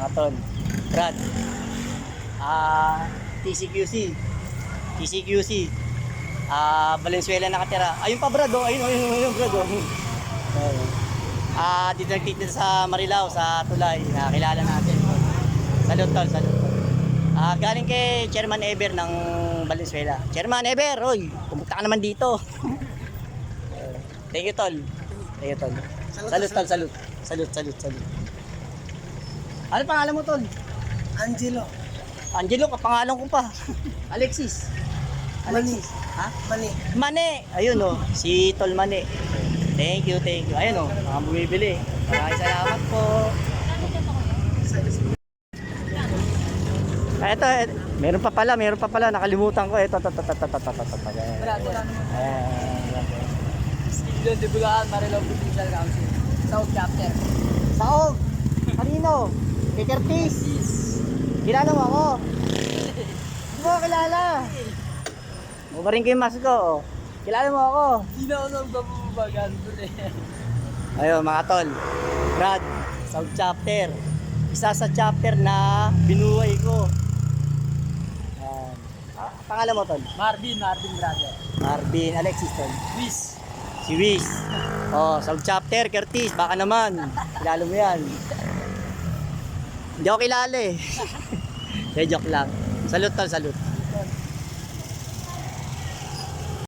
mga tol. Brad. Ah, TCQC. TCQC. Ah, Valenzuela nakatira. Ayun pa Brad, oh. Ayun, ayun, ayun, Brad, oh. Ayun. Ah, dito nagtitinda sa Marilao, sa Tulay. Nakilala natin. Salute tol, tol. Ah, galing kay Chairman Ever ng Valenzuela. Chairman Ever, oy, pumunta ka naman dito. Thank you, tol. Thank you, tol. Salute, tol, salute. Salute, salute, salute. Ano pangalan mo, tol? Angelo. Angelo, kapangalan ko pa. Alexis. Alexis. Ha? Mani. Mane. Ayun, oh. Si Tol Mane. Thank you, thank you. Ayun, oh. Mga bumibili. Maraming salamat po. Ito, eh, meron pa pala, meron pa pala. Nakalimutan ko. Ito, ito, ito, ito, ito, ito, ito, ito. Brado lang. Ayan. Silvio de Bulacan, Marilao Provincial Council. South Chapter. Saog! Kanino? Kay Curtis! Kilala mo ako? Hindi mo kilala. Mo rin ko yung mask ko. oh. Kilala mo ako? Hindi na ako nang babubagan doon eh. Ayun mga tol. Brad, South Chapter. Isa sa chapter na binuhay ko. Ayan. Ah, pangalan mo tol? Marvin, Marvin Brother. Marvin Alexis tol. Wiz. Si Wiz. Oh, South Chapter, Curtis, baka naman. Kilala mo yan. Hindi ako kilala eh. Hindi, joke lang. Salute tol, salute.